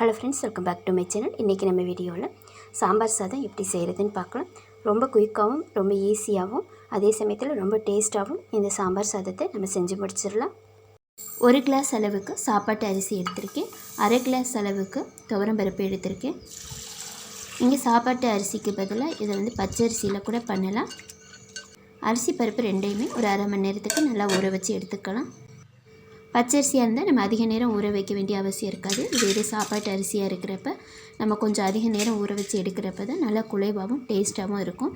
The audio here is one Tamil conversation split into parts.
Hello friends welcome back to my channel இன்றைக்கி நம்ம வீடியோவில் சாம்பார் சாதம் எப்படி செய்கிறதுன்னு பார்க்கலாம். ரொம்ப குயிக்காகவும் ரொம்ப ஈஸியாகவும் அதே சமயத்தில் ரொம்ப டேஸ்ட்டாகவும் இந்த சாம்பார் சாதத்தை நம்ம செஞ்சு முடிச்சிடலாம். ஒரு கிளாஸ் அளவுக்கு சாப்பாட்டு அரிசி எடுத்திருக்கேன். அரை கிளாஸ் அளவுக்கு துவரம்பருப்பு எடுத்திருக்கேன். இங்கே சாப்பாட்டு அரிசிக்கு பதிலாக இதை வந்து பச்சை அரிசியில் கூட பண்ணலாம். அரிசி பருப்பு ரெண்டையுமே ஒரு அரை மணி நேரத்துக்கு நல்லா ஊற வச்சு எடுத்துக்கலாம். பச்சரிசியாக இருந்தால் நம்ம அதிக நேரம் ஊற வைக்க வேண்டிய அவசியம் இருக்காது. வேறு இது சாப்பாட்டு அரிசியாக இருக்கிறப்ப நம்ம கொஞ்சம் அதிக நேரம் ஊற வச்சு எடுக்கிறப்ப தான் நல்லா குலைவாகவும் டேஸ்ட்டாகவும் இருக்கும்.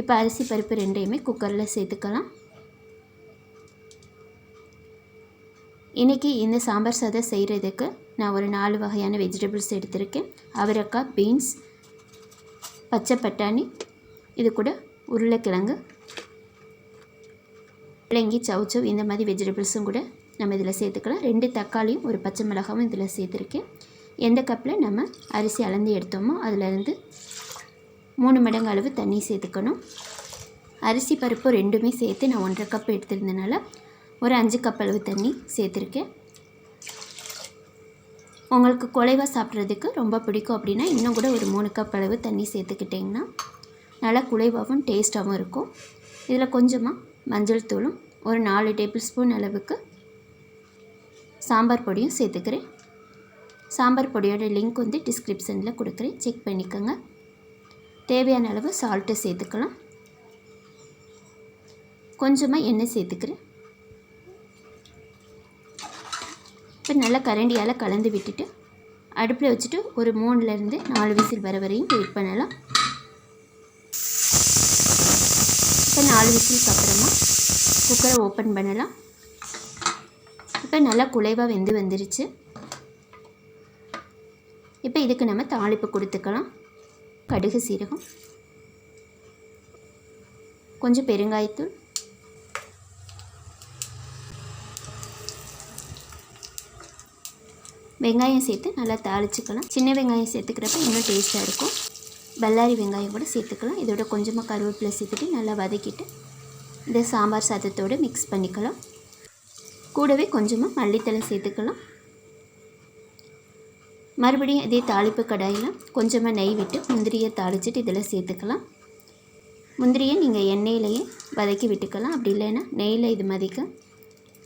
இப்போ அரிசி பருப்பு ரெண்டையுமே குக்கரில் சேர்த்துக்கலாம். இன்றைக்கி இந்த சாம்பார் சாதம் செய்கிறதுக்கு நான் ஒரு நாலு வகையான வெஜிடபிள்ஸ் எடுத்திருக்கேன். அவரைக்காய் பீன்ஸ் பச்சை பட்டாணி இது கூட உருளைக்கிழங்கு பிள்ளைங்கி சவுச்சவ் இந்த மாதிரி வெஜிடபிள்ஸும் கூட நம்ம இதில் சேர்த்துக்கலாம். ரெண்டு தக்காளியும் ஒரு பச்சை மிளகாவும் இதில் சேர்த்துருக்கேன். எந்த கப்பில் நம்ம அரிசி அளந்து எடுத்தோமோ அதிலேருந்து மூணு மடங்கு அளவு தண்ணி சேர்த்துக்கணும். அரிசி பருப்பு ரெண்டுமே சேர்த்து நான் ஒன்றரை கப் எடுத்திருந்தனால ஒரு அஞ்சு கப் அளவு தண்ணி சேர்த்துருக்கேன். உங்களுக்கு குலைவாக சாப்பிட்றதுக்கு ரொம்ப பிடிக்கும் அப்படின்னா இன்னும் கூட ஒரு மூணு கப் அளவு தண்ணி சேர்த்துக்கிட்டிங்கன்னா நல்லா குலைவாகவும் டேஸ்ட்டாகவும் இருக்கும். இதில் கொஞ்சமாக மஞ்சள் தூளும் ஒரு நாலு டேபிள் ஸ்பூன் அளவுக்கு சாம்பார் பொடியும் சேர்த்துக்கிறேன். சாம்பார் பொடியோட லிங்க் வந்து டிஸ்கிரிப்ஷனில் கொடுக்குறேன். செக் பண்ணிக்கோங்க. தேவையான அளவு சால்ட்டு சேர்த்துக்கலாம். கொஞ்சமாக எண்ணெய் சேர்த்துக்கிறேன். இப்போ நல்லா கரண்டியால் கலந்து விட்டுட்டு அடுப்பில் வச்சுட்டு ஒரு மூணுலேருந்து நாலு விசில் வர வரையும் வெயிட் பண்ணலாம். இப்போ நாலு விசிலுக்கு அப்புறமா குக்கரை ஓப்பன் பண்ணலாம். இப்போ நல்லா குலைவாக வெந்து வந்துருச்சு. இப்போ இதுக்கு நம்ம தாளிப்பு கொடுத்துக்கலாம். கடுகு சீரகம். கொஞ்சம் பெருங்காயத்தூள். வெங்காயம் சேர்த்து நல்லா தாளிச்சுக்கலாம். சின்ன வெங்காயம் சேர்த்துக்கிறப்ப இன்னும் டேஸ்ட்டாக இருக்கும். பல்லாரி வெங்காயம் கூட சேர்த்துக்கலாம். இதோட கொஞ்சமாக கருவேப்பிலை சேர்த்துட்டு நல்லா வதக்கிட்டு இந்த சாம்பார் சாதத்தோடு மிக்ஸ் பண்ணிக்கலாம். கூடவே கொஞ்சமாக மல்லித்தலை சேர்த்துக்கலாம். மறுபடியும் இதே தாளிப்பு கடாயில் கொஞ்சமாக நெய் விட்டு முந்திரியை தாளிச்சிட்டு இதில் சேர்த்துக்கலாம். முந்திரியை நீங்கள் எண்ணெயிலையே வதக்கி விட்டுக்கலாம். அப்படி இல்லைன்னா நெய்யில் இது மதிக்க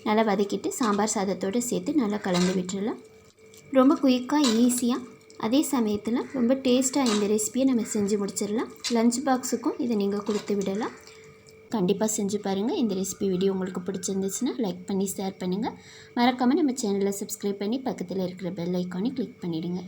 நல்லா வதக்கிட்டு சாம்பார் சாதத்தோடு சேர்த்து நல்லா கலந்து விட்டுறலாம் ரொம்ப குயிக்காக ஈஸியாக அதே சமயத்தில் ரொம்ப டேஸ்ட்டாக இந்த ரெசிபியை நம்ம செஞ்சு முடிச்சிடலாம். லஞ்ச் பாக்ஸுக்கும் இதை நீங்கள் கொடுத்து விடலாம். கண்டிப்பாக செஞ்சு பாருங்கள் இந்த ரெசிபி வீடியோ உங்களுக்கு பிடிச்சிருந்துச்சுன்னா லைக் பண்ணி ஷேர் பண்ணுங்கள் மறக்காமல் நம்ம சேனலை சப்ஸ்கிரைப் பண்ணி பக்கத்தில் இருக்கிற பெல் ஐக்கானை கிளிக் பண்ணிவிடுங்க